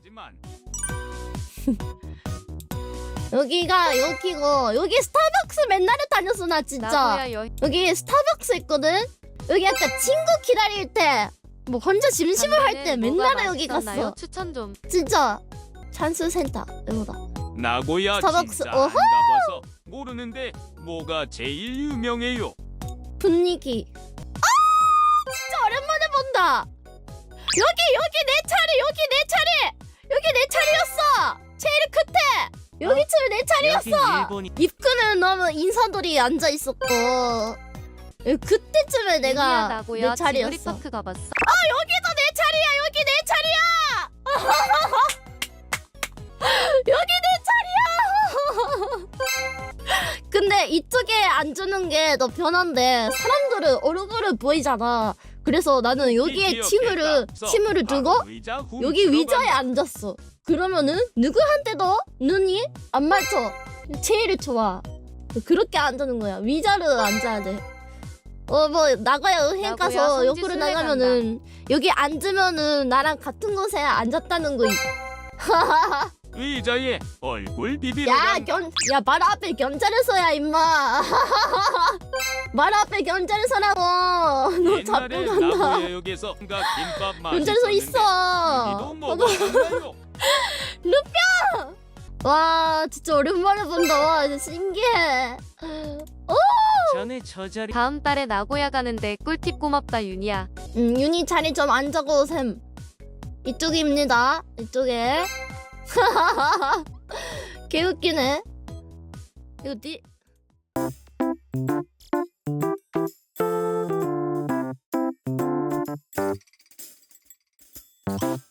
하지만 여기가 여기고 여기 스타벅스 맨날 다녔어 나 진짜. 나고야 여 여기 스타벅스 있거든? 여기 약간 친구 기다릴 때 뭐 혼자 심심을 할 때 맨날 여기? 갔어. 추천 좀. 진짜. 찬스 센터 이거다. 나고야 스타벅스, 진짜 어허! 가봐서 모르는데 뭐가 제일 유명해요? 분위기. 아! 진짜 오랜만에 본다. 여기 여기 내 차례 여기 내 차례 여기쯤 내 차례였어! 일본이 입구는 너무 인사들이 앉아 있었고. 그때쯤에 유니야, 내가 내 차례였어 지브리파크 가봤어. 여기도 내 차례야! 여기 내 차례야! 여기 내 차례야! 근데 이쪽에 앉는 게 더 편한데 사람들은 얼굴을 보이잖아 그래서 나는 여기에 침을 침을 두고 여기 위자에 앉았어. 그러면은 누구한테도 눈이 안 맞춰 제일 좋아 그렇게 앉는 거야. 위자를 앉아야 돼 어 뭐 나가야 은행 나고야 가서 성지 옆으로 나가면은 여기 앉으면은 나랑 같은 곳에 앉았다는 거 있... 의자에 얼굴 비비러 야. 견, 야, 말 앞에 견자를 임마. 말 앞에 견자를 서라고. 너 옛날에 잡고 간다. 나고야역에서 김밥 견자를 서 있어. 먹었나요? 와, 진짜 오랜만에 본다. 와, 진짜 신기해. 전에 저 자리 다음 달에 나고야 가는데 꿀팁 고맙다 윤이야. 음, 윤희 자리 좀 앉아고 셈. 이쪽입니다. 이쪽에. 개웃기네. 이거 니. 네...